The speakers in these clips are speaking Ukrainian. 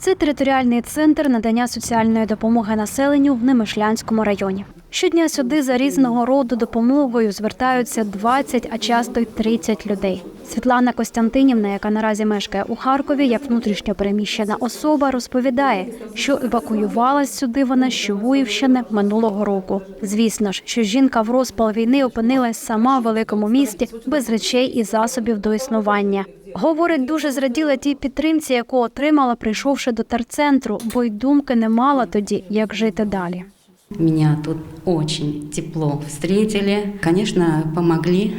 Це територіальний центр надання соціальної допомоги населенню в Немишлянському районі. Щодня сюди за різного роду допомогою звертаються 20, а часто й 30 людей. Світлана Костянтинівна, яка наразі мешкає у Харкові, як внутрішньо переміщена особа, розповідає, що евакуювалась сюди вона з Чугуївщини минулого року. Звісно ж, що жінка в розпал війни опинилась сама в великому місті без речей і засобів до існування. Говорить, дуже зраділа тій підтримці, яку отримала, прийшовши до терцентру, бо й думки не мала тоді, як жити далі. Меня тут очень тепло встретили. Конечно, помогли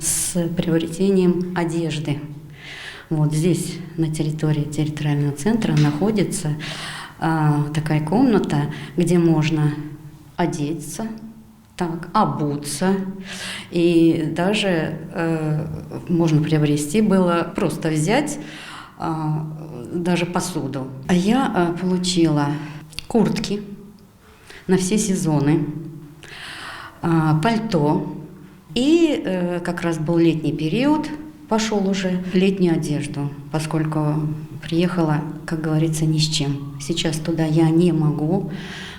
с приобретением одежды. Вот здесь, на территории территориального центра, находится а, такая комната, где можно одеться, так, обуться. И даже э, можно приобрести было, просто взять а, даже посуду. А я а, получила куртки на все сезоны, а, пальто. И э, как раз был летний период, пошел уже летнюю одежду, поскольку приехала, как говорится, ни с чем. Сейчас туда я не могу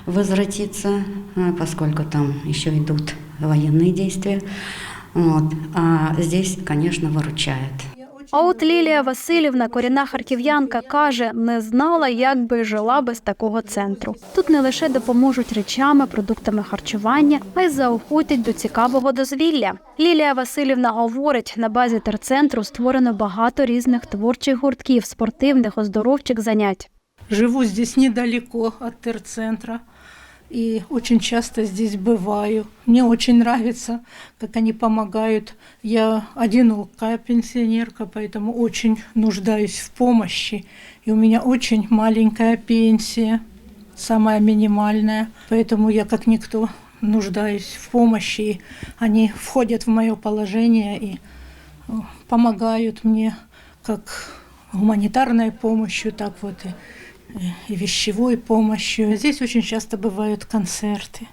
возвратиться, а, поскольку там еще идут военные действия. Вот. А здесь, конечно, выручает. А от Лілія Васильівна, корінна харків'янка, каже, не знала, як би жила без такого центру. Тут не лише допоможуть речами, продуктами харчування, а й заохотять до цікавого дозвілля. Лілія Васильівна говорить, на базі терцентру створено багато різних творчих гуртків, спортивних, оздоровчих занять. Живу здесь недалеко от терцентра и очень часто здесь бываю. Мне очень нравится, как они помогают. Я одинокая пенсионерка, поэтому очень нуждаюсь в помощи. И у меня очень маленькая пенсия, самая минимальная. Поэтому я, как никто, нуждаюсь в помощи. И они входят в мое положение и э, помогают мне как гуманитарной помощью, так вот и и вещевой помощью. Здесь очень часто бывают концерты.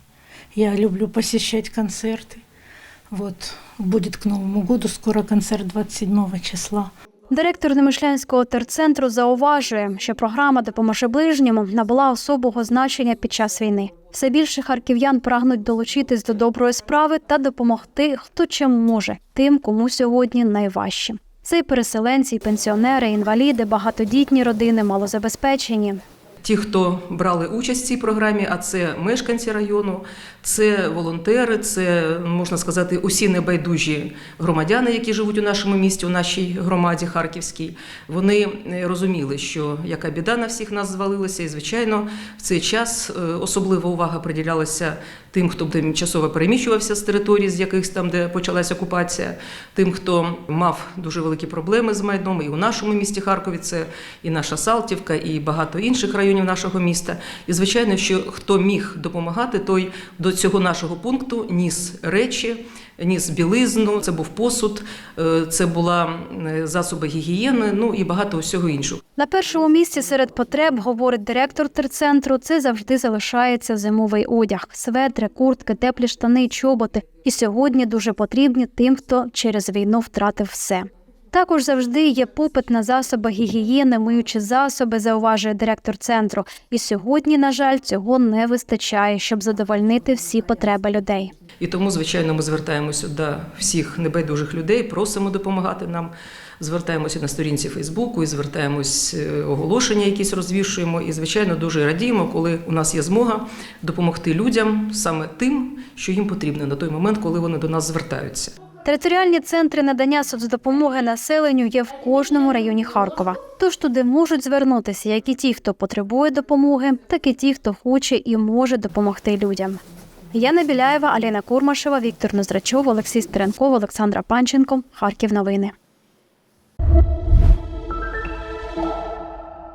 Я люблю посещать концерты. Вот будет к Новому году скоро концерт 27 числа. Директор Немишлянського терцентру зауважує, що програма «Допоможи ближньому набула особого значення під час війни. Все більше харків'ян прагнуть долучитись до доброї справи та допомогти, хто чим може, тим, кому сьогодні найважче. Це переселенці, і пенсіонери, інваліди, багатодітні родини, малозабезпечені. Ті, хто брали участь в цій програмі, а це мешканці району, це волонтери, це можна сказати, усі небайдужі громадяни, які живуть у нашому місті, у нашій громаді Харківській. Вони е, розуміли, що яка біда на всіх нас звалилася, і звичайно, в цей час е, особлива увага приділялася тим, хто тимчасово переміщувався з територій, з якихось там, де почалась окупація, тим, хто мав дуже великі проблеми з майном, і у нашому місті Харкові це і наша Салтівка, і багато інших районів нашого міста. І звичайно, що хто міг допомагати, той до цього нашого пункту ніс речі. Ніс білизну, це був посуд, е, це була засоби гігієни, ну і багато усього іншого. На першому місці серед потреб, говорить директор терцентру, це завжди залишається зимовий одяг: светри, куртки, теплі штани, чоботи. І сьогодні дуже потрібні тим, хто через війну втратив все. Також завжди є попит на засоби гігієни, миючі засоби, зауважує директор центру. І сьогодні, на жаль, цього не вистачає, щоб задовольнити всі потреби людей. І тому, звичайно, ми звертаємося до всіх небайдужих людей, просимо допомагати нам. Звертаємося на сторінці Фейсбуку і звертаємось е, оголошення, якісь розвішуємо. І, звичайно, дуже радіємо, коли у нас є змога допомогти людям саме тим, що їм потрібно на той момент, коли вони до нас звертаються. Територіальні центри надання соцдопомоги населенню є в кожному районі Харкова. Тож туди можуть звернутися як і ті, хто потребує допомоги, так і ті, хто хоче і може допомогти людям. Яна Біляєва, Аліна Курмашева, Віктор Нозрачов, Олексій Стеренков, Олександра Панченко. Харків новини.